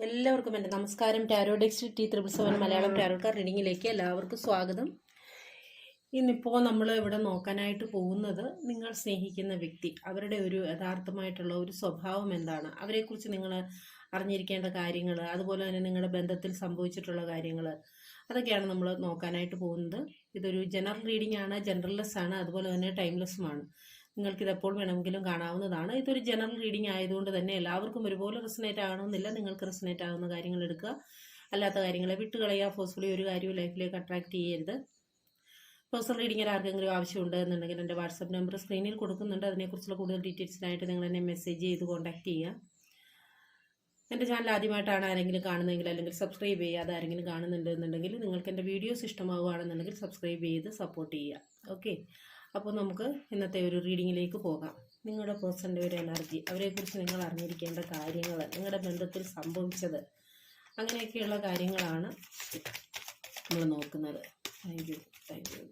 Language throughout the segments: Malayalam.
എല്ലാവർക്കും എന്റെ നമസ്കാരം. ടാരോ ഡെക്സ്റ്റ് ടി ത്രിപിൾ സെവൻ മലയാളം ടാരോക്കാർ റീഡിങ്ങിലേക്ക് എല്ലാവർക്കും സ്വാഗതം. ഇന്നിപ്പോൾ നമ്മൾ ഇവിടെ നോക്കാനായിട്ട് പോകുന്നത് നിങ്ങൾ സ്നേഹിക്കുന്ന വ്യക്തി അവരുടെ ഒരു യഥാർത്ഥമായിട്ടുള്ള ഒരു സ്വഭാവം എന്താണ്? അവരെക്കുറിച്ച് നിങ്ങൾ അറിഞ്ഞിരിക്കേണ്ട കാര്യങ്ങൾ അതുപോലെ തന്നെ നിങ്ങളുടെ ബന്ധത്തിൽ സംഭവിച്ചിട്ടുള്ള കാര്യങ്ങൾ അതൊക്കെയാണ് നമ്മൾ നോക്കാനായിട്ട് പോകുന്നത്. ഇതൊരു ജനറൽ റീഡിംഗ് ആണ് ജനറൽലെസ് ആണ് അതുപോലെ തന്നെ ടൈംലെസ്സുമാണ് നിങ്ങൾക്കിത് എപ്പോൾ വേണമെങ്കിലും കാണാവുന്നതാണ്. ഇതൊരു ജനറൽ റീഡിംഗ് ആയതുകൊണ്ട് തന്നെ എല്ലാവർക്കും ഒരുപോലെ റെസനേറ്റ് ആകണമെന്നില്ല. നിങ്ങൾക്ക് റെസനേറ്റ് ആകുന്ന കാര്യങ്ങൾ എടുക്കുക. അല്ലാത്ത കാര്യങ്ങളെ വിട്ടുകളയുക. ഫോഴ്സ്ഫുള്ളി ഒരു കാര്യവും ലൈഫിലേക്ക് അട്രാക്ട് ചെയ്യരുത്. പേഴ്സണൽ റീഡിങ്ങിൽ ആർക്കെങ്കിലും ആവശ്യമുണ്ട് എന്നുണ്ടെങ്കിൽ എന്റെ വാട്സപ്പ് നമ്പർ സ്ക്രീനിൽ കൊടുക്കുന്നുണ്ട്. അതിനെക്കുറിച്ചുള്ള കൂടുതൽ ഡീറ്റെയിൽസിനായിട്ട് നിങ്ങൾ എന്നെ മെസ്സേജ് ചെയ്ത് കോൺടാക്ട് ചെയ്യുക. എന്റെ ചാനൽ ആദ്യമായിട്ടാണ് ആരെങ്കിലും കാണുന്നതെങ്കിൽ അല്ലെങ്കിൽ സബ്സ്ക്രൈബ് ചെയ്യാതെ ആരെങ്കിലും കാണുന്നുണ്ടെന്നുണ്ടെങ്കിൽ നിങ്ങൾക്ക് എന്റെ വീഡിയോസ് ഇഷ്ടമാവുകയാണെന്നുണ്ടെങ്കിൽ സബ്സ്ക്രൈബ് ചെയ്ത് സപ്പോർട്ട് ചെയ്യുക. ഓക്കെ അപ്പോൾ നമുക്ക് ഇന്നത്തെ ഒരു റീഡിങ്ങിലേക്ക് പോകാം. നിങ്ങളുടെ പേഴ്സന്റെ ഒരു എനർജി അവരെക്കുറിച്ച് നിങ്ങൾ അറിഞ്ഞിരിക്കേണ്ട കാര്യങ്ങൾ നിങ്ങളുടെ ബന്ധത്തിൽ സംഭവിച്ചത് അങ്ങനെയൊക്കെയുള്ള കാര്യങ്ങളാണ് നമ്മൾ നോക്കുന്നത്. Thank you thank you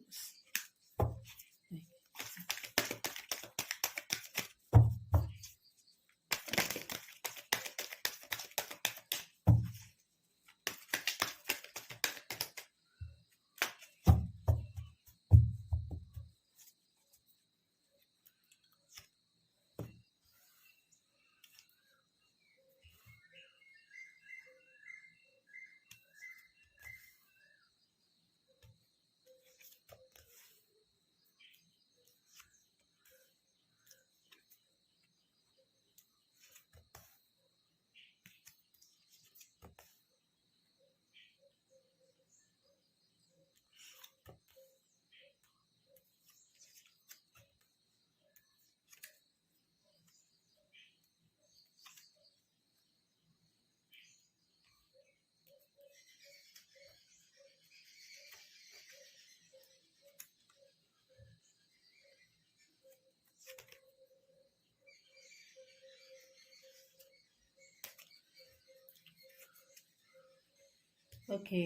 okay.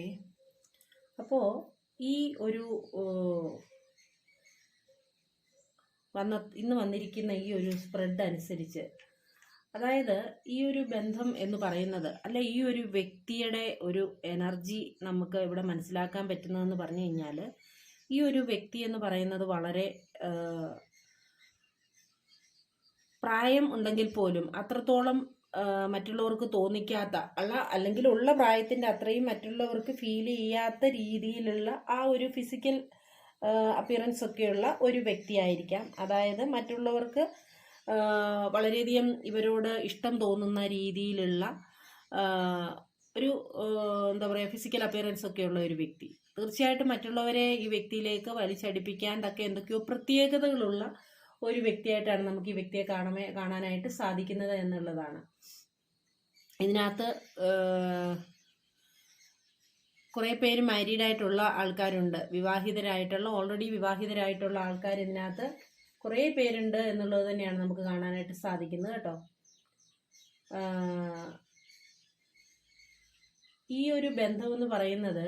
അപ്പോൾ ഈ ഒരു വന്ന ഇന്ന് വന്നിരിക്കുന്ന ഈ ഒരു സ്പ്രെഡ് അനുസരിച്ച് അതായത് ഈ ഒരു ബന്ധം എന്ന് പറയുന്നത് അല്ല ഈ ഒരു വ്യക്തിയുടെ ഒരു എനർജി നമുക്ക് ഇവിടെ മനസ്സിലാക്കാൻ പറ്റുന്നതെന്ന് പറഞ്ഞു കഴിഞ്ഞാൽ ഈ ഒരു വ്യക്തി എന്ന് പറയുന്നത് വളരെ പ്രായം ഉണ്ടെങ്കിൽ പോലും അത്രത്തോളം മറ്റുള്ളവർക്ക് തോന്നിക്കാത്ത അല്ല അല്ലെങ്കിൽ ഉള്ള പ്രായത്തിന്റെ അത്രയും മറ്റുള്ളവർക്ക് ഫീൽ ചെയ്യാത്ത രീതിയിലുള്ള ആ ഒരു ഫിസിക്കൽ അപ്പിയറൻസ് ഒക്കെയുള്ള ഒരു വ്യക്തിയായിരിക്കാം. അതായത് മറ്റുള്ളവർക്ക് വളരെയധികം ഇവരോട് ഇഷ്ടം തോന്നുന്ന രീതിയിലുള്ള ഒരു എന്താ പറയുക ഫിസിക്കൽ അപ്പിയറൻസ് ഒക്കെയുള്ള ഒരു വ്യക്തി. തീർച്ചയായിട്ടും മറ്റുള്ളവരെ ഈ വ്യക്തിയിലേക്ക് വലിച്ചടിപ്പിക്കാൻ തക്ക എന്തൊക്കെയോ പ്രത്യേകതകളുള്ള ഒരു വ്യക്തിയായിട്ടാണ് നമുക്ക് ഈ വ്യക്തിയെ കാണമേ കാണാനായിട്ട് സാധിക്കുന്നത് എന്നുള്ളതാണ്. ഇതിനകത്ത് കുറേ പേര് മാരീഡ് ആയിട്ടുള്ള ആൾക്കാരുണ്ട്. വിവാഹിതരായിട്ടുള്ള ഓൾറെഡി വിവാഹിതരായിട്ടുള്ള ആൾക്കാർ ഇതിനകത്ത് കുറേ പേരുണ്ട് എന്നുള്ളത് തന്നെയാണ് നമുക്ക് കാണാനായിട്ട് സാധിക്കുന്നത് കേട്ടോ. ഈ ഒരു ബന്ധമെന്ന് പറയുന്നത്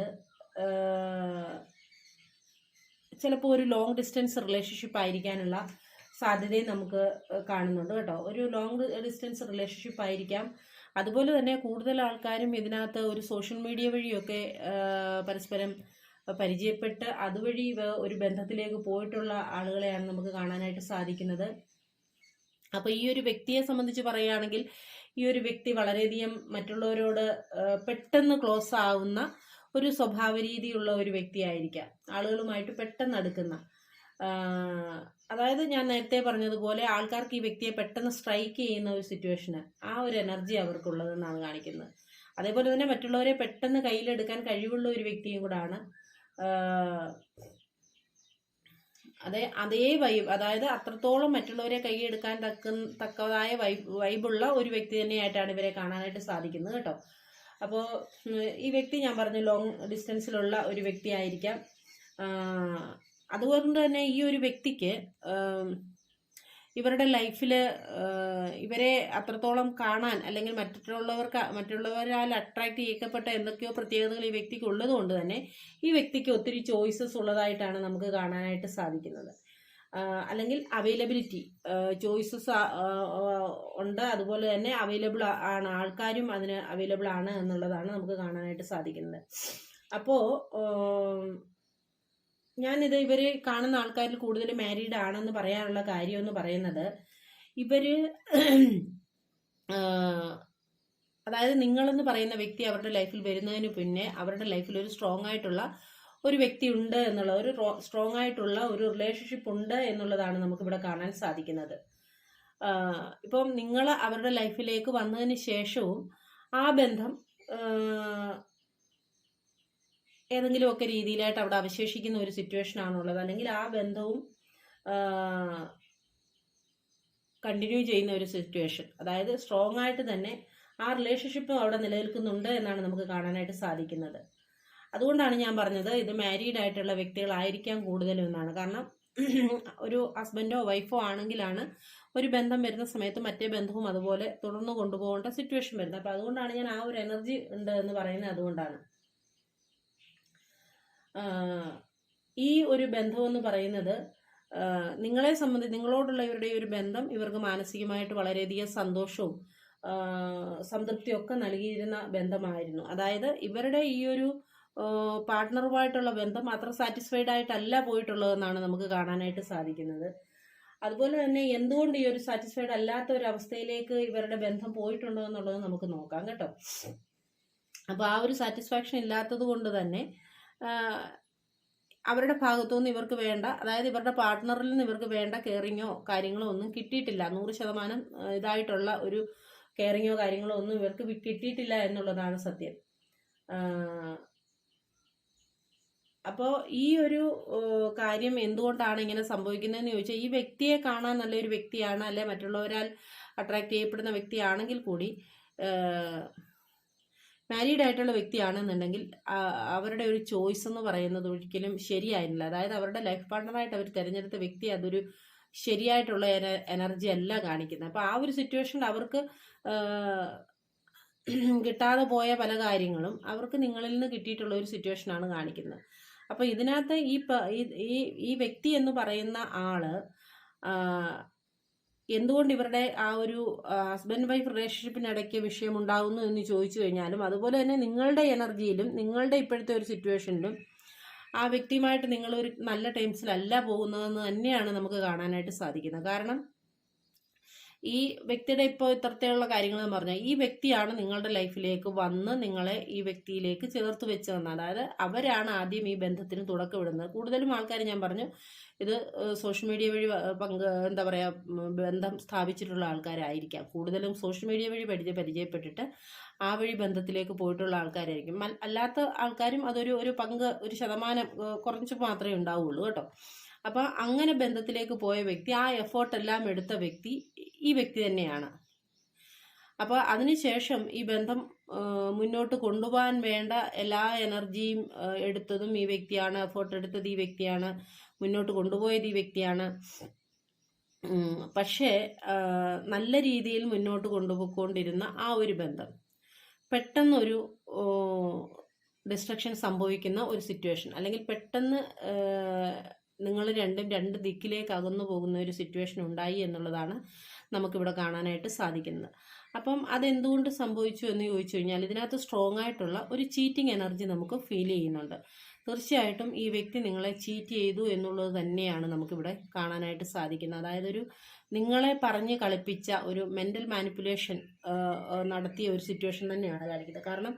ചിലപ്പോൾ ഒരു ലോങ് ഡിസ്റ്റൻസ് റിലേഷൻഷിപ്പ് ആയിരിക്കാനുള്ള സാധ്യതയും നമുക്ക് കാണുന്നുണ്ട് കേട്ടോ. ഒരു ലോങ് ഡിസ്റ്റൻസ് റിലേഷൻഷിപ്പ് ആയിരിക്കാം. അതുപോലെ തന്നെ കൂടുതൽ ആൾക്കാരും ഇതിനകത്ത് ഒരു സോഷ്യൽ മീഡിയ വഴിയൊക്കെ പരസ്പരം പരിചയപ്പെട്ട് അതുവഴി ഒരു ബന്ധത്തിലേക്ക് പോയിട്ടുള്ള ആളുകളെയാണ് നമുക്ക് കാണാനായിട്ട് സാധിക്കുന്നത്. അപ്പോൾ ഈ ഒരു വ്യക്തിയെ സംബന്ധിച്ച് പറയുകയാണെങ്കിൽ ഈ ഒരു വ്യക്തി വളരെയധികം മറ്റുള്ളവരോട് പെട്ടെന്ന് ക്ലോസ് ആവുന്ന ഒരു സ്വഭാവ രീതിയുള്ള ഒരു വ്യക്തിയായിരിക്കാം. ആളുകളുമായിട്ട് പെട്ടെന്ന് അടുക്കുന്ന അതായത് ഞാൻ നേരത്തെ പറഞ്ഞതുപോലെ ആൾക്കാർക്ക് ഈ വ്യക്തിയെ പെട്ടെന്ന് സ്ട്രൈക്ക് ചെയ്യുന്ന ഒരു സിറ്റുവേഷന് ആ ഒരു എനർജി അവർക്കുള്ളതെന്നാണ് കാണിക്കുന്നത്. അതേപോലെ തന്നെ മറ്റുള്ളവരെ പെട്ടെന്ന് കയ്യിലെടുക്കാൻ കഴിവുള്ള ഒരു വ്യക്തിയും കൂടാണ് അതേ അതേ വൈബ് അതായത് അത്രത്തോളം മറ്റുള്ളവരെ കൈയെടുക്കാൻ തക്ക തക്കതായ വൈബ് വൈബുള്ള ഒരു വ്യക്തി തന്നെയായിട്ടാണ് ഇവരെ കാണാനായിട്ട് സാധിക്കുന്നത് കേട്ടോ. അപ്പോൾ ഈ വ്യക്തി ഞാൻ പറഞ്ഞു ലോങ് ഡിസ്റ്റൻസിലുള്ള ഒരു വ്യക്തിയായിരിക്കാം. ആ, അതുകൊണ്ട് തന്നെ ഈ ഒരു വ്യക്തിക്ക് ഇവരുടെ ലൈഫിൽ ഇവരെ അത്രത്തോളം കാണാൻ അല്ലെങ്കിൽ മറ്റുള്ളവർക്ക് മറ്റുള്ളവരാൽ അട്രാക്ട് ചെയ്യപ്പെട്ട എന്തൊക്കെയോ പ്രത്യേകതകൾ ഈ വ്യക്തിക്ക് ഉള്ളത് കൊണ്ട് തന്നെ ഈ വ്യക്തിക്ക് ഒത്തിരി ചോയ്സസ് ഉള്ളതായിട്ടാണ് നമുക്ക് കാണാനായിട്ട് സാധിക്കുന്നത്. അല്ലെങ്കിൽ അവൈലബിലിറ്റി ചോയ്സസ് ഉണ്ട്. അതുപോലെ തന്നെ അവൈലബിൾ ആണ്. ആൾക്കാരും അതിന് അവൈലബിൾ ആണ് എന്നുള്ളതാണ് നമുക്ക് കാണാനായിട്ട് സാധിക്കുന്നത്. അപ്പോൾ ഞാനിത് ഇവർ കാണുന്ന ആൾക്കാരിൽ കൂടുതൽ മാരീഡ് ആണെന്ന് പറയാനുള്ള കാര്യം എന്ന് പറയുന്നത് ഇവർ അതായത് നിങ്ങളെന്ന് പറയുന്ന വ്യക്തി അവരുടെ ലൈഫിൽ വരുന്നതിന് പിന്നെ അവരുടെ ലൈഫിൽ ഒരു സ്ട്രോങ് ആയിട്ടുള്ള ഒരു വ്യക്തി ഉണ്ട് എന്നുള്ള ഒരു സ്ട്രോങ് ആയിട്ടുള്ള ഒരു റിലേഷൻഷിപ്പ് ഉണ്ട് എന്നുള്ളതാണ് നമുക്ക് ഇവിടെ കാണാൻ സാധിക്കുന്നത്. ഇപ്പം നിങ്ങൾ അവരുടെ ലൈഫിലേക്ക് വന്നതിന് ശേഷവും ആ ബന്ധം ഏതെങ്കിലുമൊക്കെ രീതിയിലായിട്ട് അവിടെ അവശേഷിക്കുന്ന ഒരു സിറ്റുവേഷൻ ആണുള്ളത്. അല്ലെങ്കിൽ ആ ബന്ധവും കണ്ടിന്യൂ ചെയ്യുന്ന ഒരു സിറ്റുവേഷൻ അതായത് സ്ട്രോങ് ആയിട്ട് തന്നെ ആ റിലേഷൻഷിപ്പും അവിടെ നിലനിൽക്കുന്നുണ്ട് എന്നാണ് നമുക്ക് കാണാനായിട്ട് സാധിക്കുന്നത്. അതുകൊണ്ടാണ് ഞാൻ പറഞ്ഞത് ഇത് മാരീഡ് ആയിട്ടുള്ള വ്യക്തികളായിരിക്കാം കൂടുതലും എന്നാണ്. കാരണം ഒരു ഹസ്ബൻഡോ വൈഫോ ആണെങ്കിലാണ് ഒരു ബന്ധം വരുന്ന സമയത്ത് മറ്റേ ബന്ധവും അതുപോലെ തുടർന്ന് കൊണ്ടുപോകേണ്ട സിറ്റുവേഷൻ വരുന്നത്. അപ്പം അതുകൊണ്ടാണ് ഞാൻ ആ ഒരു എനർജി ഉണ്ട് എന്ന് പറയുന്നത് അതുകൊണ്ടാണ്. ഈ ഒരു ബന്ധമെന്ന് പറയുന്നത് നിങ്ങളെ സംബന്ധിച്ച് നിങ്ങളോടുള്ള ഇവരുടെ ഒരു ബന്ധം ഇവർക്ക് മാനസികമായിട്ട് വളരെയധികം സന്തോഷവും സംതൃപ്തിയൊക്കെ നൽകിയിരുന്ന ബന്ധമായിരുന്നു. അതായത് ഇവരുടെ ഈ ഒരു പാർട്ട്ണറുമായിട്ടുള്ള ബന്ധം അത്ര സാറ്റിസ്ഫൈഡ് ആയിട്ടല്ല പോയിട്ടുള്ളതെന്നാണ് നമുക്ക് കാണാനായിട്ട് സാധിക്കുന്നത്. അതുപോലെ തന്നെ എന്തുകൊണ്ട് ഈ ഒരു സാറ്റിസ്ഫൈഡ് അല്ലാത്ത ഒരു അവസ്ഥയിലേക്ക് ഇവരുടെ ബന്ധം പോയിട്ടുണ്ടോ എന്നുള്ളത് നമുക്ക് നോക്കാം കേട്ടോ. അപ്പോൾ ആ ഒരു സാറ്റിസ്ഫാക്ഷൻ ഇല്ലാത്തത് കൊണ്ട് തന്നെ അവരുടെ ഭാഗത്തു നിന്ന് ഇവർക്ക് വേണ്ട അതായത് ഇവരുടെ പാർട്ട്ണറിൽ നിന്ന് ഇവർക്ക് വേണ്ട കെയറിങ്ങോ കാര്യങ്ങളോ ഒന്നും കിട്ടിയിട്ടില്ല. നൂറ് ശതമാനം ഇതായിട്ടുള്ള ഒരു കെയറിങ്ങോ കാര്യങ്ങളോ ഒന്നും ഇവർക്ക് കിട്ടിയിട്ടില്ല എന്നുള്ളതാണ് സത്യം. അപ്പോൾ ഈ ഒരു കാര്യം എന്തുകൊണ്ടാണ് ഇങ്ങനെ സംഭവിക്കുന്നതെന്ന് ചോദിച്ചാൽ ഈ വ്യക്തിയെ കാണാൻ നല്ലൊരു വ്യക്തിയാണ് അല്ലെ മറ്റുള്ളവരാൽ അട്രാക്ട് ചെയ്യപ്പെടുന്ന വ്യക്തിയാണെങ്കിൽ കൂടി മാരീഡ് ആയിട്ടുള്ള വ്യക്തിയാണെന്നുണ്ടെങ്കിൽ അവരുടെ ഒരു ചോയ്സ് എന്ന് പറയുന്നത് ഒരിക്കലും ശരിയായിരുന്നില്ല. അതായത് അവരുടെ ലൈഫ് പാർട്ണറായിട്ട് അവർ തിരഞ്ഞെടുത്ത വ്യക്തി അതൊരു ശരിയായിട്ടുള്ള എനർജി അല്ല കാണിക്കുന്നത്. അപ്പോൾ ആ ഒരു സിറ്റുവേഷനിൽ അവർക്ക് കിട്ടാതെ പോയ പല കാര്യങ്ങളും അവർക്ക് നിങ്ങളിൽ നിന്ന് കിട്ടിയിട്ടുള്ള ഒരു സിറ്റുവേഷനാണ് കാണിക്കുന്നത്. അപ്പോൾ ഇതിനകത്ത് ഈ ഈ ഈ വ്യക്തി എന്ന് പറയുന്ന ആൾ എന്തുകൊണ്ട് ഇവരുടെ ആ ഒരു ഹസ്ബൻഡ് വൈഫ് റിലേഷൻഷിപ്പിനിടയ്ക്ക് വിഷയം ഉണ്ടാകുന്നു എന്ന് ചോദിച്ചു കഴിഞ്ഞാലും അതുപോലെ തന്നെ നിങ്ങളുടെ എനർജിയിലും നിങ്ങളുടെ ഇപ്പോഴത്തെ ഒരു സിറ്റുവേഷനിലും ആ വ്യക്തിയുമായിട്ട് നിങ്ങളൊരു നല്ല ടൈംസിലല്ല പോകുന്നതെന്ന് തന്നെയാണ് നമുക്ക് കാണാനായിട്ട് സാധിക്കുന്നത്. കാരണം ഈ വ്യക്തിയുടെ ഇപ്പോൾ ഇത്തരത്തിലുള്ള കാര്യങ്ങൾ എന്ന് പറഞ്ഞാൽ ഈ വ്യക്തിയാണ് നിങ്ങളുടെ ലൈഫിലേക്ക് വന്ന് നിങ്ങളെ ഈ വ്യക്തിയിലേക്ക് ചേർത്ത് വെച്ചതെന്ന് അതായത് അവരാണ് ആദ്യം ഈ ബന്ധത്തിന് തുടക്കം തുടക്കമിടുന്നത് കൂടുതലും ആൾക്കാർ ഞാൻ പറഞ്ഞു ഇത് സോഷ്യൽ മീഡിയ വഴി പങ്ക് എന്താ പറയുക ബന്ധം സ്ഥാപിച്ചിട്ടുള്ള ആൾക്കാരായിരിക്കാം. കൂടുതലും സോഷ്യൽ മീഡിയ വഴി പരിചയ പരിചയപ്പെട്ടിട്ട് ആ വഴി ബന്ധത്തിലേക്ക് പോയിട്ടുള്ള ആൾക്കാരായിരിക്കും. അല്ലാത്ത ആൾക്കാരും അതൊരു ഒരു പങ്ക് ഒരു ശതമാനം കുറച്ച് മാത്രമേ ഉണ്ടാവുള്ളൂ കേട്ടോ. അപ്പോൾ അങ്ങനെ ബന്ധത്തിലേക്ക് പോയ വ്യക്തി ആ എഫേർട്ടെല്ലാം എടുത്ത വ്യക്തി ഈ വ്യക്തി തന്നെയാണ്. അപ്പോൾ അതിനുശേഷം ഈ ബന്ധം മുന്നോട്ട് കൊണ്ടുപോകാൻ വേണ്ട എല്ലാ എനർജിയും എടുത്തതും ഈ വ്യക്തിയാണ് എഫേർട്ട് എടുത്തത് ഈ വ്യക്തിയാണ് മുന്നോട്ട് കൊണ്ടുപോയത് ഈ വ്യക്തിയാണ്. പക്ഷേ നല്ല രീതിയിൽ മുന്നോട്ട് കൊണ്ടുപോയിക്കൊണ്ടിരുന്ന ആ ഒരു ബന്ധം പെട്ടെന്നൊരു ഡിസ്ട്രക്ഷൻ സംഭവിക്കുന്ന ഒരു സിറ്റുവേഷൻ അല്ലെങ്കിൽ പെട്ടെന്ന് നിങ്ങൾ രണ്ടും രണ്ട് ദിക്കിലേക്ക് അകന്നു പോകുന്ന ഒരു സിറ്റുവേഷൻ ഉണ്ടായി എന്നുള്ളതാണ് നമുക്കിവിടെ കാണാനായിട്ട് സാധിക്കുന്നത്. അപ്പം അതെന്തുകൊണ്ട് സംഭവിച്ചു എന്ന് ചോദിച്ചു കഴിഞ്ഞാൽ ഇതിനകത്ത് സ്ട്രോങ് ആയിട്ടുള്ള ഒരു ചീറ്റിംഗ് എനർജി നമുക്ക് ഫീൽ ചെയ്യുന്നുണ്ട്. തീർച്ചയായിട്ടും ഈ വ്യക്തി നിങ്ങളെ ചീറ്റ് ചെയ്തു എന്നുള്ളത് തന്നെയാണ് നമുക്കിവിടെ കാണാനായിട്ട് സാധിക്കുന്നത്. അതായത് ഒരു നിങ്ങളെ പറഞ്ഞ് കളിപ്പിച്ച ഒരു മെന്റൽ മാനിപ്പുലേഷൻ നടത്തിയ ഒരു സിറ്റുവേഷൻ തന്നെയാണ് കാണിക്കുന്നത്. കാരണം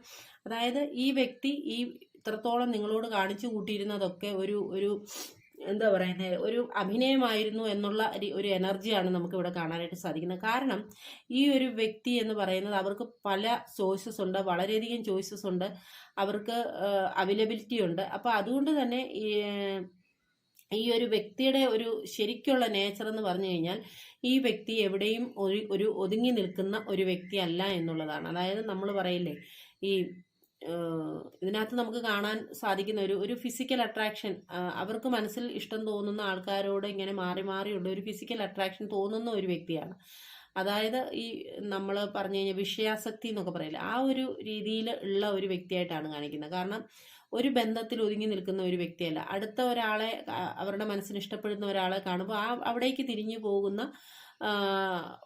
അതായത് ഈ വ്യക്തി ഈ ഇത്രത്തോളം നിങ്ങളോട് കാണിച്ചു കൂട്ടിയിരുന്നതൊക്കെ ഒരു ഒരു എന്താ പറയുന്നത് ഒരു അഭിനയമായിരുന്നു എന്നുള്ള ഒരു എനർജിയാണ് നമുക്ക് ഇവിടെ കാണാനായിട്ട് സാധിക്കുന്നത്. കാരണം ഈ ഒരു വ്യക്തി എന്ന് പറയുന്നത് അവർക്ക് പല ചോയ്സസ് ഉണ്ട് വളരെയധികം ചോയ്സസ് ഉണ്ട് അവർക്ക് അവൈലബിലിറ്റി ഉണ്ട്. അപ്പോൾ അതുകൊണ്ട് തന്നെ ഈ ഒരു വ്യക്തിയുടെ ഒരു ശരിക്കുള്ള നേച്ചർ എന്ന് പറഞ്ഞു കഴിഞ്ഞാൽ ഈ വ്യക്തി എവിടെയും ഒരു ഒരു ഒതുങ്ങി നിൽക്കുന്ന ഒരു വ്യക്തിയല്ല എന്നുള്ളതാണ്. അതായത് നമ്മൾ പറയില്ലേ ഈ ഇതിനകത്ത് നമുക്ക് കാണാൻ സാധിക്കുന്ന ഒരു ഒരു ഫിസിക്കൽ അട്രാക്ഷൻ അവർക്ക് മനസ്സിൽ ഇഷ്ടം തോന്നുന്ന ആൾക്കാരോട് ഇങ്ങനെ മാറി മാറിയുള്ള ഒരു ഫിസിക്കൽ അട്രാക്ഷൻ തോന്നുന്ന ഒരു വ്യക്തിയാണ്. അതായത് ഈ നമ്മൾ പറഞ്ഞു കഴിഞ്ഞാൽ വിഷയാസക്തി എന്നൊക്കെ പറയില്ല? ആ ഒരു രീതിയിൽ ഉള്ള ഒരു വ്യക്തിയായിട്ടാണ് കാണിക്കുന്നത്. കാരണം ഒരു ബന്ധത്തിൽ ഒതുങ്ങി നിൽക്കുന്ന ഒരു വ്യക്തിയല്ല. അടുത്ത ഒരാളെ അവരുടെ മനസ്സിന് ഇഷ്ടപ്പെടുന്ന ഒരാളെ കാണുമ്പോൾ ആ അവിടേക്ക് തിരിഞ്ഞു പോകുന്ന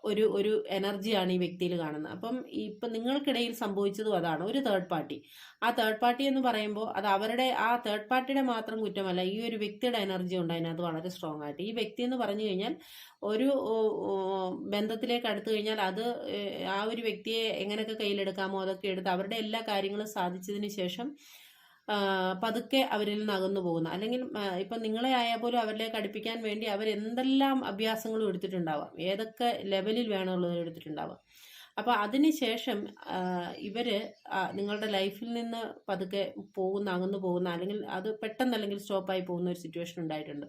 ഒരു ഒരു എനർജിയാണ് ഈ വ്യക്തിയിൽ കാണുന്നത്. അപ്പം ഇപ്പം നിങ്ങൾക്കിടയിൽ സംഭവിച്ചതും അതാണ്. ഒരു തേർഡ് പാർട്ടി ആ തേർഡ് പാർട്ടി എന്ന് പറയുമ്പോൾ അത് അവരുടെ ആ തേർഡ് പാർട്ടിയുടെ മാത്രം കുറ്റമല്ല. ഈ ഒരു വ്യക്തിയുടെ എനർജി ഉണ്ട് അതിനകത്ത് വളരെ സ്ട്രോങ് ആയിട്ട്. ഈ വ്യക്തി എന്ന് പറഞ്ഞു കഴിഞ്ഞാൽ ഒരു ബന്ധത്തിലേക്ക് അടുത്തു കഴിഞ്ഞാൽ അത് ആ ഒരു വ്യക്തിയെ എങ്ങനെയൊക്കെ കയ്യിലെടുക്കാമോ അതൊക്കെ എടുത്ത് അവരുടെ എല്ലാ കാര്യങ്ങളും സാധിച്ചതിന് ശേഷം പതുക്കെ അവരിൽ നിന്ന് അകന്നു പോകുന്ന. അല്ലെങ്കിൽ ഇപ്പൊ നിങ്ങളെ ആയാൽ പോലും അവരിലേക്ക് അടുപ്പിക്കാൻ വേണ്ടി അവർ എന്തെല്ലാം അഭ്യാസങ്ങളും എടുത്തിട്ടുണ്ടാവാം. ഏതൊക്കെ ലെവലിൽ വേണമെന്നുള്ളത് എടുത്തിട്ടുണ്ടാവാം. അപ്പോൾ അതിനുശേഷം ഇവർ നിങ്ങളുടെ ലൈഫിൽ നിന്ന് പതുക്കെ പോകുന്ന അകന്നു പോകുന്ന അല്ലെങ്കിൽ അത് പെട്ടെന്ന് അല്ലെങ്കിൽ സ്റ്റോപ്പായി പോകുന്ന ഒരു സിറ്റുവേഷൻ ഉണ്ടായിട്ടുണ്ട്.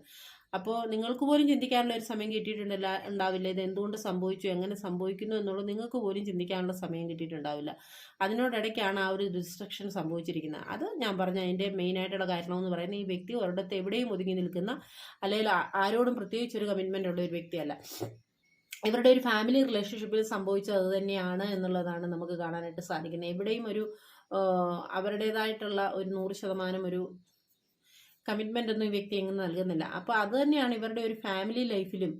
അപ്പോൾ നിങ്ങൾക്ക് പോലും ചിന്തിക്കാനുള്ള ഒരു സമയം കിട്ടിയിട്ടുണ്ടല്ല ഉണ്ടാവില്ല. ഇത് എന്തുകൊണ്ട് സംഭവിച്ചു എങ്ങനെ സംഭവിക്കുന്നു എന്നുള്ളത് നിങ്ങൾക്ക് പോലും ചിന്തിക്കാനുള്ള സമയം കിട്ടിയിട്ടുണ്ടാവില്ല. അതിനോടിടയ്ക്കാണ് ആ ഒരു ഡിസ്ട്രക്ഷൻ സംഭവിച്ചിരിക്കുന്നത്. അത് ഞാൻ പറഞ്ഞ അതിന്റെ മെയിനായിട്ടുള്ള കാരണമെന്ന് പറയുന്നത് ഈ വ്യക്തി ഒരിടത്ത് എവിടെയും ഒതുങ്ങി നിൽക്കുന്ന അല്ലെങ്കിൽ ആരോടും പ്രത്യേകിച്ച് ഒരു കമ്മിറ്റ്മെന്റ് ഉള്ള ഒരു വ്യക്തിയല്ല. ഇവരുടെ ഒരു ഫാമിലി റിലേഷൻഷിപ്പിൽ സംഭവിച്ചത് അത് തന്നെയാണ് എന്നുള്ളതാണ് നമുക്ക് കാണാനായിട്ട് സാധിക്കുന്നത്. എവിടെയും ഒരു അവരുടേതായിട്ടുള്ള ഒരു നൂറ് ശതമാനം ഒരു കമ്മിറ്റ്മെന്റ് ഒന്നും ഈ വ്യക്തി എങ്ങനെ നൽകുന്നില്ല. അപ്പോൾ അത് തന്നെയാണ് ഇവരുടെ ഒരു ഫാമിലി ലൈഫിലും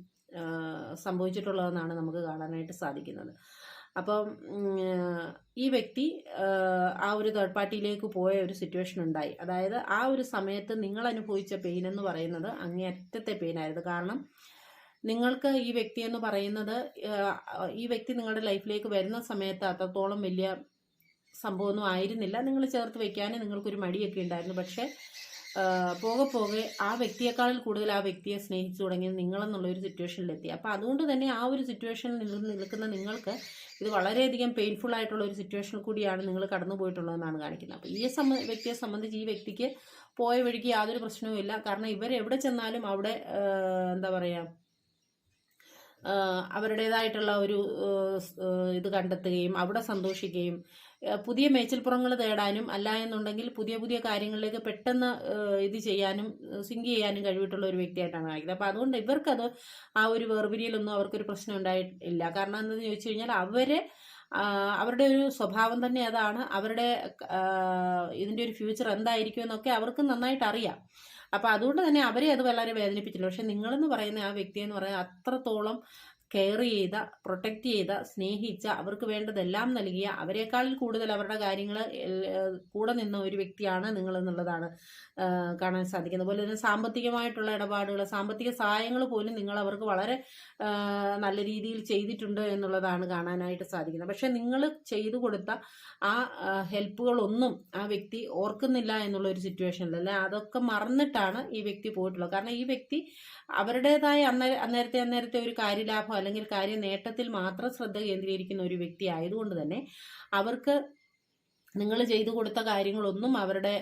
സംഭവിച്ചിട്ടുള്ളതെന്നാണ് നമുക്ക് കാണാനായിട്ട് സാധിക്കുന്നത്. അപ്പം ഈ വ്യക്തി ആ, ഒരു തേർഡ് പാർട്ടിയിലേക്ക് പോയ ഒരു സിറ്റുവേഷൻ ഉണ്ടായി. അതായത് ആ ഒരു സമയത്ത് നിങ്ങൾ അനുഭവിച്ച പെയിൻ എന്ന് പറയുന്നത് അങ്ങേയറ്റത്തെ പെയിനായിരുന്നു കാരണം നിങ്ങൾക്ക് ഈ വ്യക്തി എന്ന് പറയുന്നത് ഈ വ്യക്തി നിങ്ങളുടെ ലൈഫിലേക്ക് വരുന്ന സമയത്ത് അത്രത്തോളം വലിയ സംഭവമൊന്നും ആയിരുന്നില്ല. നിങ്ങൾ ചേർത്ത് വെക്കാൻ നിങ്ങൾക്കൊരു മടിയൊക്കെ ഉണ്ടായിരുന്നു. പക്ഷേ പോകെ പോകെ ആ വ്യക്തിയെക്കാളിൽ കൂടുതൽ ആ വ്യക്തിയെ സ്നേഹിച്ചു തുടങ്ങിയത് നിങ്ങളെന്നുള്ള ഒരു സിറ്റുവേഷനിലെത്തി അപ്പോൾ അതുകൊണ്ട് തന്നെ ആ ഒരു സിറ്റുവേഷനിൽ നിന്ന് നിൽക്കുന്ന നിങ്ങൾക്ക് ഇത് വളരെയധികം പെയിൻഫുൾ ആയിട്ടുള്ള ഒരു സിറ്റുവേഷൻ കൂടിയാണ് നിങ്ങൾ കടന്നു പോയിട്ടുള്ളതെന്നാണ് കാണിക്കുന്നത്. അപ്പോൾ ഈ സംബ വ്യക്തിയെ സംബന്ധിച്ച് ഈ വ്യക്തിക്ക് പോയ വഴിക്ക് യാതൊരു പ്രശ്നവുമില്ല. കാരണം ഇവരെവിടെ ചെന്നാലും അവിടെ എന്താ പറയുക അവരുടേതായിട്ടുള്ള ഒരു ഇത് കണ്ടെത്തുകയും അവിടെ സന്തോഷിക്കുകയും പുതിയ മേച്ചിൽപ്പുറങ്ങൾ തേടാനും അല്ല എന്നുണ്ടെങ്കിൽ പുതിയ പുതിയ കാര്യങ്ങളിലേക്ക് പെട്ടെന്ന് ഇത് ചെയ്യാനും സിങ്ക് ചെയ്യാനും കഴിവിട്ടുള്ള ഒരു വ്യക്തിയായിട്ടാണ് കാണിക്കുന്നത്. അപ്പോൾ അതുകൊണ്ട് ഇവർക്കത് ആ ഒരു വേർപിരിയലൊന്നും അവർക്കൊരു പ്രശ്നം ഉണ്ടായിട്ടില്ല. കാരണം എന്താണെന്ന് ചോദിച്ചു കഴിഞ്ഞാൽ അവരെ അവരുടെ ഒരു സ്വഭാവം തന്നെ അതാണ്. അവരുടെ ഇതിന്റെ ഒരു ഫ്യൂച്ചർ എന്തായിരിക്കും എന്നൊക്കെ അവർക്ക് നന്നായിട്ട് അറിയാം. അപ്പോൾ അതുകൊണ്ട് തന്നെ അവരെ അത് വളരെ വേദനിപ്പിച്ചില്ല പക്ഷെ നിങ്ങളെന്ന് പറയുന്ന ആ വ്യക്തി എന്ന് പറയുന്നത് അത്രത്തോളം കെയർ ചെയ്ത പ്രൊട്ടക്റ്റ് ചെയ്ത സ്നേഹിച്ച അവർക്ക് വേണ്ടതെല്ലാം നൽകിയ അവരെക്കാൾ കൂടുതൽ അവരുടെ കാര്യങ്ങൾ കൂടെ നിന്ന ഒരു വ്യക്തിയാണ് നിങ്ങൾ എന്നുള്ളതാണ് കാണാൻ സാധിക്കുന്നത്. അതുപോലെ തന്നെ സാമ്പത്തികമായിട്ടുള്ള ഇടപാടുകൾ സാമ്പത്തിക സഹായങ്ങൾ പോലും നിങ്ങൾ അവർക്ക് വളരെ നല്ല രീതിയിൽ ചെയ്തിട്ടുണ്ട് എന്നുള്ളതാണ് കാണാനായിട്ട് സാധിക്കുന്നത്. പക്ഷെ നിങ്ങൾ ചെയ്തു കൊടുത്ത ആ ഹെൽപ്പുകളൊന്നും ആ വ്യക്തി ഓർക്കുന്നില്ല എന്നുള്ള ഒരു സിറ്റുവേഷനിൽ അല്ലെ അതൊക്കെ മറന്നിട്ടാണ് ഈ വ്യക്തി പോയിട്ടുള്ളത്. കാരണം ഈ വ്യക്തി അവരുടേതായ അന്നേ അന്നേരത്തെ അന്നേരത്തെ ഒരു കാര്യലാഭം അല്ലെങ്കിൽ കാര്യ നേട്ടത്തിൽ മാത്രം ശ്രദ്ധ കേന്ദ്രീകരിക്കുന്ന ഒരു വ്യക്തി ആയതുകൊണ്ട് തന്നെ അവർക്ക് നിങ്ങൾ ചെയ്തു കൊടുത്ത കാര്യങ്ങളൊന്നും അവരുടെ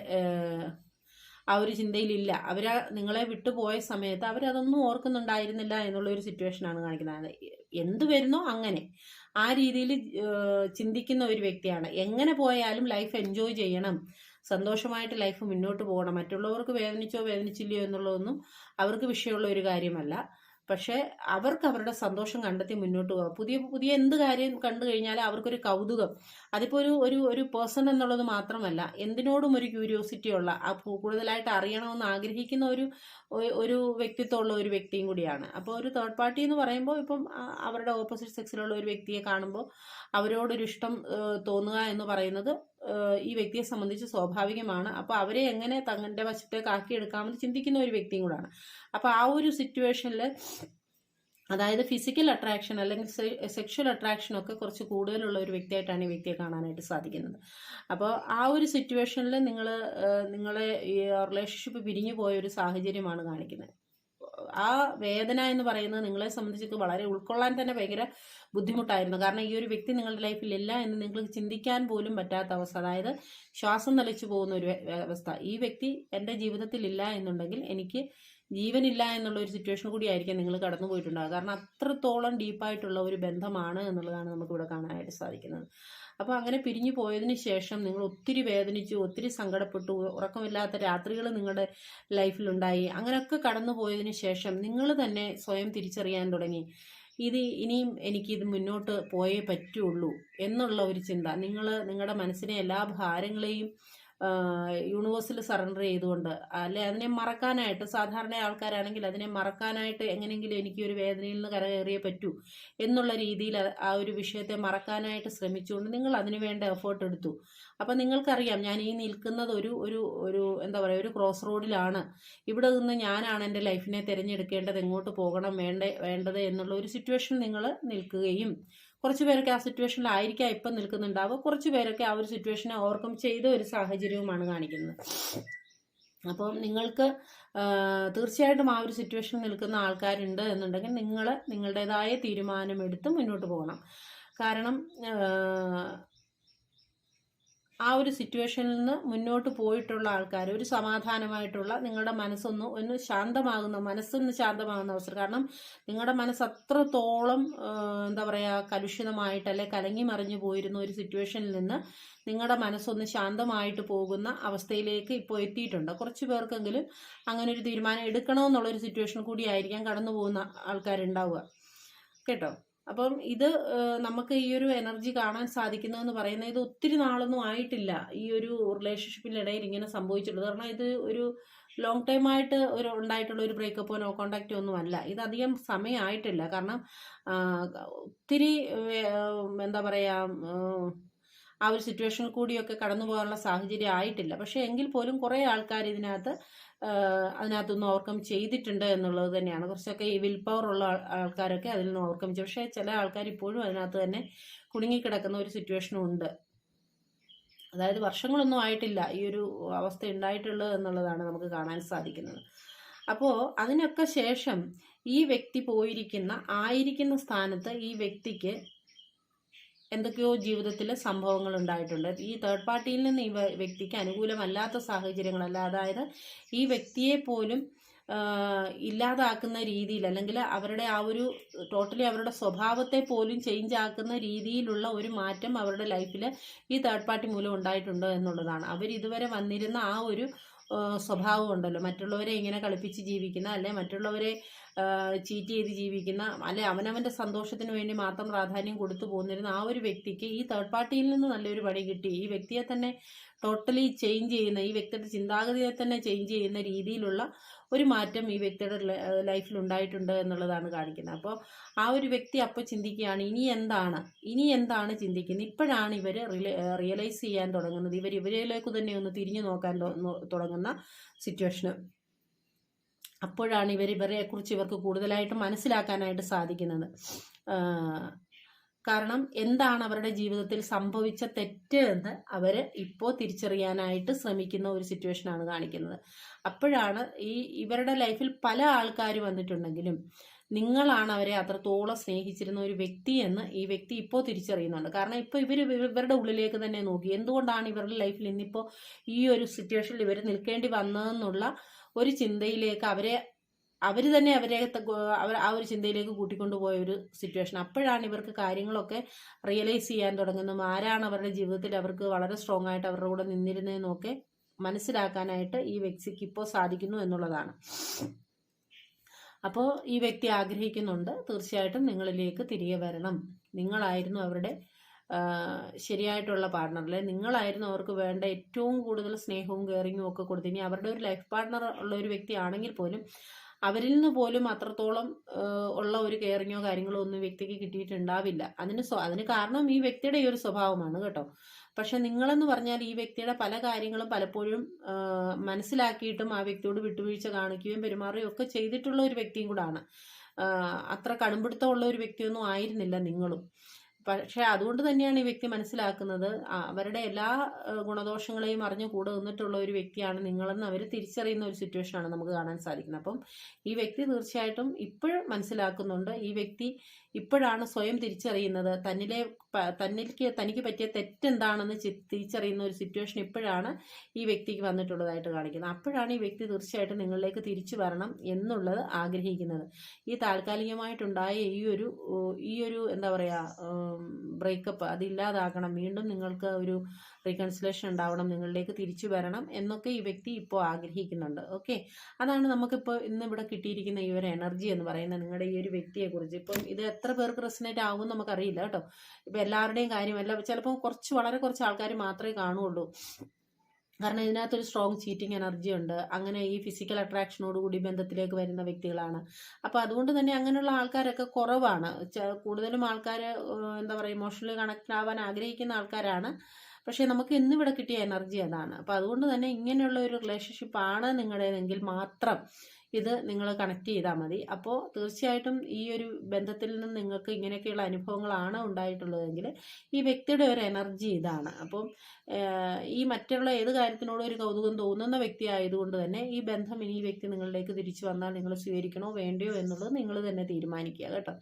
ആ ഒരു ചിന്തയിലില്ല. അവർ നിങ്ങളെ വിട്ടുപോയ സമയത്ത് അവരതൊന്നും ഓർക്കുന്നുണ്ടായിരുന്നില്ല എന്നുള്ള ഒരു സിറ്റുവേഷനാണ് കാണിക്കുന്നത്. എന്ത് വരുന്നോ അങ്ങനെ. ആ രീതിയിൽ ചിന്തിക്കുന്ന ഒരു വ്യക്തിയാണ്. എങ്ങനെ പോയാലും ലൈഫ് എൻജോയ് ചെയ്യണം. സന്തോഷമായിട്ട് ലൈഫ് മുന്നോട്ട് പോകണം. മറ്റുള്ളവർക്ക് വേദനിച്ചോ വേദനിച്ചില്ലയോ എന്നുള്ളതൊന്നും അവർക്ക് വിഷയമുള്ള ഒരു കാര്യമല്ല. പക്ഷേ അവർക്ക് അവരുടെ സന്തോഷം കണ്ടെത്തി മുന്നോട്ട് പോകാം. പുതിയ പുതിയ എന്ത് കാര്യം കണ്ടു കഴിഞ്ഞാൽ അവർക്കൊരു കൗതുകം. അതിപ്പോൾ ഒരു ഒരു ഒരു പേഴ്സൺ എന്നുള്ളത് മാത്രമല്ല എന്തിനോടും ഒരു ക്യൂരിയോസിറ്റി ഉള്ള ആ കൂടുതലായിട്ട് അറിയണമെന്ന് ആഗ്രഹിക്കുന്ന ഒരു ഒരു വ്യക്തിത്വമുള്ള ഒരു വ്യക്തിയും കൂടിയാണ്. അപ്പോൾ ഒരു തേർഡ് പാർട്ടി എന്ന് പറയുമ്പോൾ ഇപ്പം അവരുടെ ഓപ്പോസിറ്റ് സെക്സിലുള്ള ഒരു വ്യക്തിയെ കാണുമ്പോൾ അവരോടൊരു ഇഷ്ടം തോന്നുക എന്ന് പറയുന്നത് ഈ വ്യക്തിയെ സംബന്ധിച്ച് സ്വാഭാവികമാണ്. അപ്പോൾ അവരെ എങ്ങനെ തങ്ങളുടെ വശത്തേക്ക് ആക്കിയെടുക്കാമെന്ന് ചിന്തിക്കുന്ന ഒരു വ്യക്തിയും കൂടാണ്. അപ്പോൾ ആ ഒരു സിറ്റുവേഷനിൽ അതായത് ഫിസിക്കൽ അട്രാക്ഷൻ അല്ലെങ്കിൽ സെക്ഷൽ അട്രാക്ഷൻ ഒക്കെ കുറച്ച് കൂടുതലുള്ള ഒരു വ്യക്തിയായിട്ടാണ് ഈ വ്യക്തിയെ കാണാനായിട്ട് സാധിക്കുന്നത്. അപ്പോൾ ആ ഒരു സിറ്റുവേഷനിൽ നിങ്ങൾ നിങ്ങളെ റിലേഷൻഷിപ്പ് പിരിഞ്ഞു പോയ ഒരു സാഹചര്യമാണ് കാണിക്കുന്നത്. ആ വേദന എന്ന് പറയുന്നത് നിങ്ങളെ സംബന്ധിച്ച് വളരെ ഉൾക്കൊള്ളാൻ തന്നെ ഭയങ്കര ബുദ്ധിമുട്ടായിരുന്നു. കാരണം ഈ ഒരു വ്യക്തി നിങ്ങളുടെ ലൈഫിൽ ഇല്ല എന്ന് നിങ്ങൾക്ക് ചിന്തിക്കാൻ പോലും പറ്റാത്ത അവസ്ഥ. അതായത് ശ്വാസം നിലച്ചു പോകുന്ന ഒരു അവസ്ഥ ഈ വ്യക്തി എന്റെ ജീവിതത്തിൽ ഇല്ല എന്നുണ്ടെങ്കിൽ എനിക്ക് ജീവനില്ല എന്നുള്ള ഒരു സിറ്റുവേഷൻ കൂടി ആയിരിക്കും നിങ്ങൾ കടന്നു പോയിട്ടുണ്ടാകുക കാരണം അത്രത്തോളം ഡീപ്പായിട്ടുള്ള ഒരു ബന്ധമാണ് എന്നുള്ളതാണ് നമുക്കിവിടെ കാണാനായിട്ട് സാധിക്കുന്നത്. അപ്പോൾ അങ്ങനെ പിരിഞ്ഞു പോയതിന് ശേഷം നിങ്ങൾ ഒത്തിരി വേദനിച്ചു ഒത്തിരി സങ്കടപ്പെട്ടു ഉറക്കമില്ലാത്ത രാത്രികൾ നിങ്ങളുടെ ലൈഫിലുണ്ടായി. അങ്ങനെയൊക്കെ കടന്നു പോയതിന് ശേഷം നിങ്ങൾ തന്നെ സ്വയം തിരിച്ചറിയാൻ തുടങ്ങി. ഇത് ഇനിയും എനിക്കിത് മുന്നോട്ട് പോയേ പറ്റുള്ളൂ എന്നുള്ള ഒരു ചിന്ത. നിങ്ങൾ നിങ്ങളുടെ മനസ്സിനെ എല്ലാ ഭാരങ്ങളെയും യൂണിവേഴ്സിൽ സറണ്ടർ ചെയ്തുകൊണ്ട് അല്ലെ അതിനെ മറക്കാനായിട്ട് സാധാരണ ആൾക്കാരാണെങ്കിൽ അതിനെ മറക്കാനായിട്ട് എങ്ങനെയെങ്കിലും എനിക്ക് ഒരു വേദനയിൽ നിന്ന് കരകയറിയേ പറ്റൂ എന്നുള്ള രീതിയിൽ ആ- ഒരു വിഷയത്തെ മറക്കാനായിട്ട് ശ്രമിച്ചുകൊണ്ട് നിങ്ങൾ അതിനു വേണ്ട എഫേർട്ട് എടുത്തു. അപ്പം നിങ്ങൾക്കറിയാം ഞാൻ ഈ നിൽക്കുന്നത് ഒരു ഒരു ഒരു എന്താ പറയുക ഒരു ക്രോസ് റോഡിലാണ് ഇവിടെ നിന്ന് ഞാനാണ് എന്റെ ലൈഫിനെ തിരഞ്ഞെടുക്കേണ്ടത് എങ്ങോട്ട് പോകണം വേണ്ട വേണ്ടത് എന്നുള്ള ഒരു സിറ്റുവേഷൻ നിങ്ങൾ നിൽക്കുകയും കുറച്ച് പേരൊക്കെ ആ സിറ്റുവേഷനിലായിരിക്കാം ഇപ്പം നിൽക്കുന്നുണ്ടാവുക. കുറച്ച് പേരൊക്കെ ആ ഒരു സിറ്റുവേഷനെ ഓവർകം ചെയ്ത ഒരു സാഹചര്യവുമാണ് കാണിക്കുന്നത്. അപ്പം നിങ്ങൾക്ക് തീർച്ചയായിട്ടും ആ ഒരു സിറ്റുവേഷനിൽ നിൽക്കുന്ന ആൾക്കാരുണ്ട് എന്നുണ്ടെങ്കിൽ നിങ്ങൾ നിങ്ങളുടേതായ തീരുമാനമെടുത്ത് മുന്നോട്ട് പോകണം. കാരണം ആ, ഒരു സിറ്റുവേഷനിൽ നിന്ന് മുന്നോട്ട് പോയിട്ടുള്ള ആൾക്കാർ ഒരു സമാധാനമായിട്ടുള്ള നിങ്ങളുടെ മനസ്സൊന്ന് ഒന്ന് ശാന്തമാകുന്ന മനസ്സൊന്ന് ശാന്തമാകുന്ന അവസരം. കാരണം നിങ്ങളുടെ മനസ്സ് അത്രത്തോളം എന്താ പറയുക കലുഷിതമായിട്ട് അല്ലെ കലങ്ങി മറിഞ്ഞു പോയിരുന്ന ഒരു സിറ്റുവേഷനിൽ നിന്ന് നിങ്ങളുടെ മനസ്സൊന്ന് ശാന്തമായിട്ട് പോകുന്ന അവസ്ഥയിലേക്ക് ഇപ്പോൾ എത്തിയിട്ടുണ്ട്. കുറച്ച് പേർക്കെങ്കിലും അങ്ങനെ ഒരു തീരുമാനം എടുക്കണമെന്നുള്ളൊരു സിറ്റുവേഷൻ കൂടിയായിരിക്കാം കടന്നു പോകുന്ന ആൾക്കാരുണ്ടാവുക. കേട്ടോ? അപ്പം ഇത് നമുക്ക് ഈ ഒരു എനർജി കാണാൻ സാധിക്കുന്നതെന്ന് പറയുന്നത് ഇത് ഒത്തിരി നാളൊന്നും ആയിട്ടില്ല ഈ ഒരു റിലേഷൻഷിപ്പിനിടയിൽ ഇങ്ങനെ സംഭവിച്ചിട്ടുള്ളത്. കാരണം ഇത് ഒരു ലോങ് ടൈം ആയിട്ട് ഒരു ഉണ്ടായിട്ടുള്ള ഒരു ബ്രേക്കപ്പോ നോ കോണ്ടാക്റ്റോ ഒന്നും അല്ല. ഇത് അധികം സമയമായിട്ടില്ല കാരണം ഒത്തിരി എന്താ പറയുക ആ ഒരു സിറ്റുവേഷനിൽ കൂടിയൊക്കെ കടന്നു പോകാനുള്ള സാഹചര്യം ആയിട്ടില്ല. പക്ഷേ എങ്കിൽ പോലും കുറേ ആൾക്കാർ ഇതിനകത്ത് അതിനകത്തുനിന്ന് ഓവർകം ചെയ്തിട്ടുണ്ട് എന്നുള്ളത് തന്നെയാണ്. കുറച്ചൊക്കെ ഈ വിൽ പവർ ഉള്ള ആൾക്കാരൊക്കെ അതിൽ നിന്ന് ഓവർകം ചെയ്യും പക്ഷേ ചില ആൾക്കാർ ഇപ്പോഴും അതിനകത്ത് തന്നെ കുടുങ്ങിക്കിടക്കുന്ന ഒരു സിറ്റുവേഷനും ഉണ്ട്. അതായത് വർഷങ്ങളൊന്നും ആയിട്ടില്ല. ഈ ഒരു അവസ്ഥ ഉണ്ടായിട്ടുള്ളത് എന്നുള്ളതാണ് നമുക്ക് കാണാൻ സാധിക്കുന്നത്. അപ്പോൾ അതിനൊക്കെ ശേഷം ഈ വ്യക്തി പോയിരിക്കുന്ന ആയിരിക്കുന്ന സ്ഥാനത്ത് ഈ വ്യക്തിക്ക് എന്തൊക്കെയോ ജീവിതത്തിൽ സംഭവങ്ങൾ ഉണ്ടായിട്ടുണ്ട് ഈ തേർഡ് പാർട്ടിയിൽ നിന്ന് ഈ വ്യക്തിക്ക് അനുകൂലമല്ലാത്ത സാഹചര്യങ്ങളല്ല അതായത് ഈ വ്യക്തിയെ പോലും ഇല്ലാതാക്കുന്ന രീതിയിൽ അല്ലെങ്കിൽ അവരുടെ ആ ഒരു ടോട്ടലി അവരുടെ സ്വഭാവത്തെ പോലും ചേഞ്ച് ആക്കുന്ന രീതിയിലുള്ള ഒരു മാറ്റം അവരുടെ ലൈഫിൽ ഈ തേർഡ് പാർട്ടി മൂലം ഉണ്ടായിട്ടുണ്ട് എന്നുള്ളതാണ്. അവർ ഇതുവരെ വന്നിരുന്ന ആ ഒരു സ്വഭാവം ഉണ്ടല്ലോ. മറ്റുള്ളവരെ ഇങ്ങനെ കളിപ്പിച്ച് ജീവിക്കുന്ന അല്ലെ മറ്റുള്ളവരെ ചീറ്റ് ചെയ്ത് ജീവിക്കുന്ന അല്ലെ അവനവന്റെ സന്തോഷത്തിന് വേണ്ടി മാത്രം പ്രാധാന്യം കൊടുത്തു പോന്നിരുന്ന ആ ഒരു വ്യക്തിക്ക് ഈ തേർഡ് പാർട്ടിയിൽ നിന്ന് നല്ലൊരു പണി കിട്ടി. ഈ വ്യക്തിയെ തന്നെ ടോട്ടലി ചേഞ്ച് ചെയ്യുന്ന ഈ വ്യക്തിയുടെ ചിന്താഗതിയെ തന്നെ ചേഞ്ച് ചെയ്യുന്ന രീതിയിലുള്ള ഒരു മാറ്റം ഈ വ്യക്തിയുടെ ലൈഫിൽ ഉണ്ടായിട്ടുണ്ട് എന്നുള്ളതാണ് കാണിക്കുന്നത്. അപ്പോൾ ആ ഒരു വ്യക്തി അപ്പോൾ ചിന്തിക്കുകയാണ് ഇനി എന്താണ്? ഇനി എന്താണ് ചിന്തിക്കുന്നത്? ഇപ്പോഴാണ് ഇവർ റിയലൈസ് ചെയ്യാൻ തുടങ്ങുന്നത്. ഇവർ ഇവരിലേക്ക് തന്നെ ഒന്ന് തിരിഞ്ഞു നോക്കാൻ തുടങ്ങുന്ന സിറ്റുവേഷന് അപ്പോഴാണ് ഇവർ ഇവരെ കുറിച്ച് ഇവർക്ക് കൂടുതലായിട്ട് മനസ്സിലാക്കാനായിട്ട് സാധിക്കുന്നത്. കാരണം എന്താണ് അവരുടെ ജീവിതത്തിൽ സംഭവിച്ച തെറ്റ് എന്ന് അവർ ഇപ്പോൾ തിരിച്ചറിയാനായിട്ട് ശ്രമിക്കുന്ന ഒരു സിറ്റുവേഷനാണ് കാണിക്കുന്നത്. അപ്പോഴാണ് ഈ ഇവരുടെ ലൈഫിൽ പല ആൾക്കാർ വന്നിട്ടുണ്ടെങ്കിലും നിങ്ങളാണ് അവരെ അത്രത്തോളം സ്നേഹിച്ചിരുന്ന ഒരു വ്യക്തി എന്ന് ഈ വ്യക്തി ഇപ്പോൾ തിരിച്ചറിയുന്നുണ്ട്. കാരണം ഇപ്പോൾ ഇവർ ഇവരുടെ ഉള്ളിലേക്ക് തന്നെ നോക്കി. എന്തുകൊണ്ടാണ് ഇവരുടെ ലൈഫിൽ ഇന്നിപ്പോൾ ഈ ഒരു സിറ്റുവേഷനിൽ ഇവർ നിൽക്കേണ്ടി വന്നതെന്നുള്ള ഒരു ചിന്തയിലേക്ക് അവരെ അവർ തന്നെ അവരെ ആ ഒരു ചിന്തയിലേക്ക് കൂട്ടിക്കൊണ്ടുപോയ ഒരു സിറ്റുവേഷൻ അപ്പോഴാണ് ഇവർക്ക് കാര്യങ്ങളൊക്കെ റിയലൈസ് ചെയ്യാൻ തുടങ്ങുന്നതും. ആരാണ് അവരുടെ ജീവിതത്തിൽ അവർക്ക് വളരെ സ്ട്രോങ് ആയിട്ട് അവരുടെ കൂടെ നിന്നിരുന്നതെന്നൊക്കെ മനസ്സിലാക്കാനായിട്ട് ഈ വ്യക്തിക്ക് ഇപ്പോൾ സാധിക്കുന്നു എന്നുള്ളതാണ്. അപ്പോൾ ഈ വ്യക്തി ആഗ്രഹിക്കുന്നുണ്ട് തീർച്ചയായിട്ടും നിങ്ങളിലേക്ക് തിരികെ വരണം. നിങ്ങളായിരുന്നു അവരുടെ ശരിയായിട്ടുള്ള പാർട്ണർ അല്ലെ? നിങ്ങളായിരുന്നു അവർക്ക് വേണ്ട ഏറ്റവും കൂടുതൽ സ്നേഹവും കെയറിങ്ങും ഒക്കെ കൊടുത്ത് ഇനി അവരുടെ ഒരു ലൈഫ് പാർട്ണർ ഉള്ള ഒരു വ്യക്തി ആണെങ്കിൽ പോലും അവരിൽ നിന്ന് പോലും അത്രത്തോളം ഉള്ള ഒരു കെയറിങ്ങോ കാര്യങ്ങളോ ഒന്നും വ്യക്തിക്ക് കിട്ടിയിട്ടുണ്ടാവില്ല. അതിന് അതിന് കാരണം ഈ വ്യക്തിയുടെ ഈ ഒരു സ്വഭാവമാണ് കേട്ടോ. പക്ഷെ നിങ്ങളെന്ന് പറഞ്ഞാൽ ഈ വ്യക്തിയുടെ പല കാര്യങ്ങളും പലപ്പോഴും മനസ്സിലാക്കിയിട്ടും ആ വ്യക്തിയോട് വിട്ടുവീഴ്ച കാണിക്കുകയും പെരുമാറുകയും ഒക്കെ ചെയ്തിട്ടുള്ള ഒരു വ്യക്തിയും കൂടാണ്. അത്ര കടുംപിടുത്തമുള്ള ഒരു വ്യക്തിയൊന്നും ആയിരുന്നില്ല നിങ്ങളും. പക്ഷെ അതുകൊണ്ട് തന്നെയാണ് ഈ വ്യക്തി മനസ്സിലാക്കുന്നത്. അവരുടെ എല്ലാ ഗുണദോഷങ്ങളെയും അറിഞ്ഞു കൂടെ നിന്നിട്ടുള്ള ഒരു വ്യക്തിയാണ് നിങ്ങളെന്ന് അവർ തിരിച്ചറിയുന്ന ഒരു സിറ്റുവേഷനാണ് നമുക്ക് കാണാൻ സാധിക്കുന്നത്. അപ്പം ഈ വ്യക്തി തീർച്ചയായിട്ടും ഇപ്പോഴും മനസ്സിലാക്കുന്നുണ്ട്. ഈ വ്യക്തി ഇപ്പോഴാണ് സ്വയം തിരിച്ചറിയുന്നത്. തന്നിലെ തന്നിലേക്ക് തനിക്ക് പറ്റിയ തെറ്റെന്താണെന്ന് തിരിച്ചറിയുന്ന ഒരു സിറ്റുവേഷൻ ഇപ്പോഴാണ് ഈ വ്യക്തിക്ക് വന്നിട്ടുള്ളതായിട്ട് കാണിക്കുന്നത്. അപ്പോഴാണ് ഈ വ്യക്തി തീർച്ചയായിട്ടും നിങ്ങളിലേക്ക് തിരിച്ചു വരണം എന്നുള്ളത് ആഗ്രഹിക്കുന്നത്. ഈ താൽക്കാലികമായിട്ടുണ്ടായ ഈ ഒരു ഈ ഒരു എന്താ പറയുക ബ്രേക്കപ്പ് അതില്ലാതാക്കണം വീണ്ടും നിങ്ങൾക്ക് ഒരു റീകൺസിലേഷൻ ഉണ്ടാവണം നിങ്ങളിലേക്ക് തിരിച്ചു വരണം എന്നൊക്കെ ഈ വ്യക്തി ഇപ്പോൾ ആഗ്രഹിക്കുന്നുണ്ട്. ഓക്കെ അതാണ് നമുക്കിപ്പോൾ ഇന്ന് ഇവിടെ കിട്ടിയിരിക്കുന്ന ഈ ഒരു എനർജി എന്ന് പറയുന്നത് നിങ്ങളുടെ ഈ ഒരു വ്യക്തിയെക്കുറിച്ച്. ഇപ്പം ഇത് എത്ര പേർക്ക് റെസിനേറ്റ് ആവും നമുക്കറിയില്ല കേട്ടോ. ഇപ്പം എല്ലാവരുടെയും കാര്യമല്ല ചിലപ്പോൾ കുറച്ച് വളരെ കുറച്ച് ആൾക്കാർ മാത്രമേ കാണുള്ളൂ കാരണം ഇതിനകത്തൊരു സ്ട്രോങ് ചീറ്റിംഗ് എനർജി ഉണ്ട്. അങ്ങനെ ഈ ഫിസിക്കൽ അട്രാക്ഷനോട് കൂടി ബന്ധത്തിലേക്ക് വരുന്ന വ്യക്തികളാണ്. അപ്പോൾ അതുകൊണ്ട് തന്നെ അങ്ങനെയുള്ള ആൾക്കാരൊക്കെ കുറവാണ്. കൂടുതലും ആൾക്കാർ എന്താ പറയുക ഇമോഷണലി കണക്ട് ആവാൻ ആഗ്രഹിക്കുന്ന ആൾക്കാരാണ്. പക്ഷേ നമുക്ക് ഇന്നിവിടെ കിട്ടിയ എനർജി അതാണ്. അപ്പോൾ അതുകൊണ്ട് തന്നെ ഇങ്ങനെയുള്ള ഒരു റിലേഷൻഷിപ്പ് ആണ് നിങ്ങളുടേതെങ്കിൽ മാത്രം ഇത് നിങ്ങൾ കണക്ട് ചെയ്താൽ മതി. അപ്പോൾ തീർച്ചയായിട്ടും ഈ ഒരു ബന്ധത്തിൽ നിന്ന് നിങ്ങൾക്ക് ഇങ്ങനെയൊക്കെയുള്ള അനുഭവങ്ങളാണ് ഉണ്ടായിട്ടുള്ളതെങ്കിൽ ഈ വ്യക്തിയുടെ ഒരു എനർജി ഇതാണ്. അപ്പം ഈ മറ്റുള്ള ഏത് കാര്യത്തിനോടും ഒരു കൗതുകം തോന്നുന്ന വ്യക്തി ആയതുകൊണ്ട് തന്നെ ഈ ബന്ധം ഇനി ഈ വ്യക്തി നിങ്ങളിലേക്ക് തിരിച്ചു വന്നാൽ നിങ്ങൾ സ്വീകരിക്കണോ വേണ്ടയോ എന്നുള്ളത് നിങ്ങൾ തന്നെ തീരുമാനിക്കുക കേട്ടോ.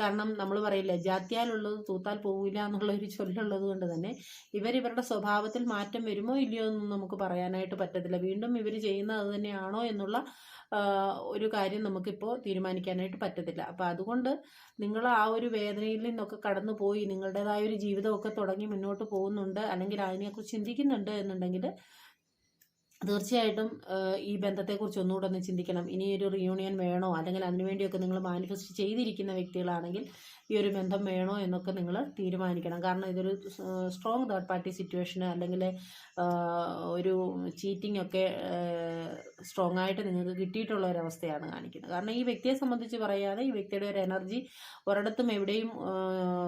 കാരണം നമ്മൾ പറയില്ല ജാത്യാലുള്ളത് തൂത്താൽ പോവില്ല എന്നുള്ള ഒരു ചൊല്ലുള്ളത് കൊണ്ട് തന്നെ ഇവരിവരുടെ സ്വഭാവത്തിൽ മാറ്റം വരുമോ ഇല്ലയോ എന്നൊന്നും നമുക്ക് പറയാനായിട്ട് പറ്റത്തില്ല. വീണ്ടും ഇവർ ചെയ്യുന്നത് തന്നെയാണോ എന്നുള്ള ഒരു കാര്യം നമുക്കിപ്പോൾ തീരുമാനിക്കാനായിട്ട് പറ്റത്തില്ല. അപ്പോൾ അതുകൊണ്ട് നിങ്ങൾ ആ ഒരു വേദനയിൽ നിന്നൊക്കെ കടന്നു പോയി നിങ്ങളുടേതായ ഒരു ജീവിതമൊക്കെ തുടങ്ങി മുന്നോട്ട് പോകുന്നുണ്ട് അല്ലെങ്കിൽ അതിനെക്കുറിച്ച് ചിന്തിക്കുന്നുണ്ട് എന്നുണ്ടെങ്കിൽ തീർച്ചയായിട്ടും ഈ ബന്ധത്തെക്കുറിച്ച് ഒന്നുകൂടെ ഒന്ന് ചിന്തിക്കണം. ഇനി ഒരു റിയൂണിയൻ വേണോ? അല്ലെങ്കിൽ അതിനുവേണ്ടിയൊക്കെ നിങ്ങൾ മാനിഫെസ്റ്റ് ചെയ്തിരിക്കുന്ന വ്യക്തികളാണെങ്കിൽ ഈ ഒരു ബന്ധം വേണോ എന്നൊക്കെ നിങ്ങൾ തീരുമാനിക്കണം. കാരണം ഇതൊരു സ്ട്രോങ് തേർഡ് പാർട്ടി സിറ്റുവേഷൻ അല്ലെങ്കിൽ ഒരു ചീറ്റിംഗ് ഒക്കെ സ്ട്രോങ് ആയിട്ട് നിങ്ങൾക്ക് കിട്ടിയിട്ടുള്ള ഒരു അവസ്ഥയാണ് കാണിക്കുന്നത്. കാരണം ഈ വ്യക്തിയെ സംബന്ധിച്ച് പറയാതെ ഈ വ്യക്തിയുടെ ഒരു എനർജി ഒരിടത്തും എവിടെയും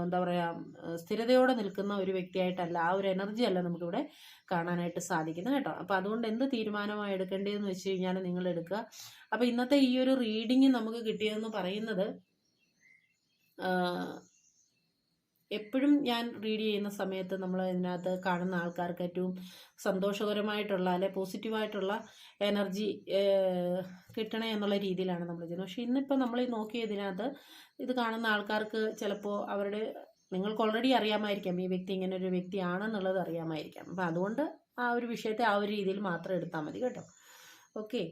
എന്താ പറയുക സ്ഥിരതയോടെ നിൽക്കുന്ന ഒരു വ്യക്തിയായിട്ടല്ല. ആ ഒരു എനർജി അല്ല നമുക്കിവിടെ കാണാനായിട്ട് സാധിക്കുന്നത് കേട്ടോ. അപ്പോൾ അതുകൊണ്ട് എന്ത് തീരുമാനമാണ് എടുക്കേണ്ടതെന്ന് വെച്ച് കഴിഞ്ഞാൽ നിങ്ങൾ എടുക്കുക. അപ്പോൾ ഇന്നത്തെ ഈ ഒരു റീഡിങ് നമുക്ക് കിട്ടിയതെന്ന് പറയുന്നത് എപ്പോഴും ഞാൻ റീഡ് ചെയ്യുന്ന സമയത്ത് നമ്മൾ ഇതിനകത്ത് കാണുന്ന ആൾക്കാർക്ക് ഏറ്റവും സന്തോഷകരമായിട്ടുള്ള അല്ലെ പോസിറ്റീവായിട്ടുള്ള എനർജി കിട്ടണേ എന്നുള്ള രീതിയിലാണ് നമ്മൾ ചെയ്യുന്നത്. പക്ഷെ ഇന്നിപ്പോൾ നമ്മൾ ഈ നോക്കിയതിനകത്ത് ഇത് കാണുന്ന ആൾക്കാർക്ക് ചിലപ്പോൾ അവരുടെ നിങ്ങൾക്ക് ഓൾറെഡി അറിയാമായിരിക്കാം ഈ വ്യക്തി ഇങ്ങനെ ഒരു വ്യക്തിയാണെന്നുള്ളത് അറിയാമായിരിക്കാം. അപ്പം അതുകൊണ്ട് ആ ഒരു വിഷയത്തെ ആ ഒരു രീതിയിൽ മാത്രം എടുത്താൽ മതി കേട്ടോ. ഓക്കെ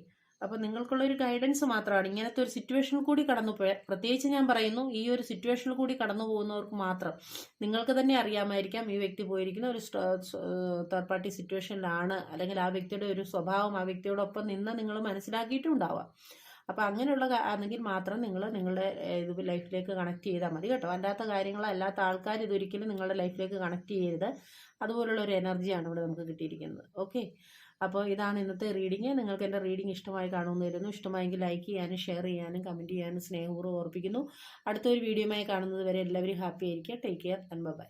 അപ്പോൾ നിങ്ങൾക്കുള്ള ഒരു ഗൈഡൻസ് മാത്രമാണ്. ഇങ്ങനത്തെ ഒരു സിറ്റുവേഷനിൽ കൂടി കടന്നു പ്രത്യേകിച്ച് ഞാൻ പറയുന്നു ഈ ഒരു സിറ്റുവേഷനിൽ കൂടി കടന്നു പോകുന്നവർക്ക് മാത്രം നിങ്ങൾക്ക് തന്നെ അറിയാമായിരിക്കാം ഈ വ്യക്തി പോയിരിക്കുന്ന ഒരു തേർഡ് പാർട്ടി സിറ്റുവേഷനിലാണ് അല്ലെങ്കിൽ ആ വ്യക്തിയുടെ ഒരു സ്വഭാവം ആ വ്യക്തിയോടൊപ്പം നിന്ന് നിങ്ങൾ മനസ്സിലാക്കിയിട്ടുണ്ടാവാം. അപ്പോൾ അങ്ങനെയുള്ള ആണെങ്കിൽ മാത്രം നിങ്ങൾ നിങ്ങളുടെ ഇത് ലൈഫിലേക്ക് കണക്ട് ചെയ്താൽ മതി കേട്ടോ. അല്ലാത്ത കാര്യങ്ങൾ അല്ലാത്ത ആൾക്കാർ ഇതൊരിക്കലും നിങ്ങളുടെ ലൈഫിലേക്ക് കണക്ട് ചെയ്യരുത്. അതുപോലുള്ള ഒരു എനർജിയാണ് ഇവിടെ നമുക്ക് കിട്ടിയിരിക്കുന്നത്. ഓക്കെ? അപ്പോൾ ഇതാണ് ഇന്നത്തെ റീഡിങ്. നിങ്ങൾക്ക് എന്റെ റീഡിങ് ഇഷ്ടമായി കാണുമെന്ന് കരുതുന്നു. ഇഷ്ടമായെങ്കിൽ ലൈക്ക് ചെയ്യാനും ഷെയർ ചെയ്യാനും കമന്റ് ചെയ്യാനും സ്നേഹപൂർവം ഓർപ്പിക്കുന്നു. അടുത്തൊരു വീഡിയോയുമായി കാണുന്നത് വരെ എല്ലാവരും ഹാപ്പി ആയിരിക്കുക. Take care and bye.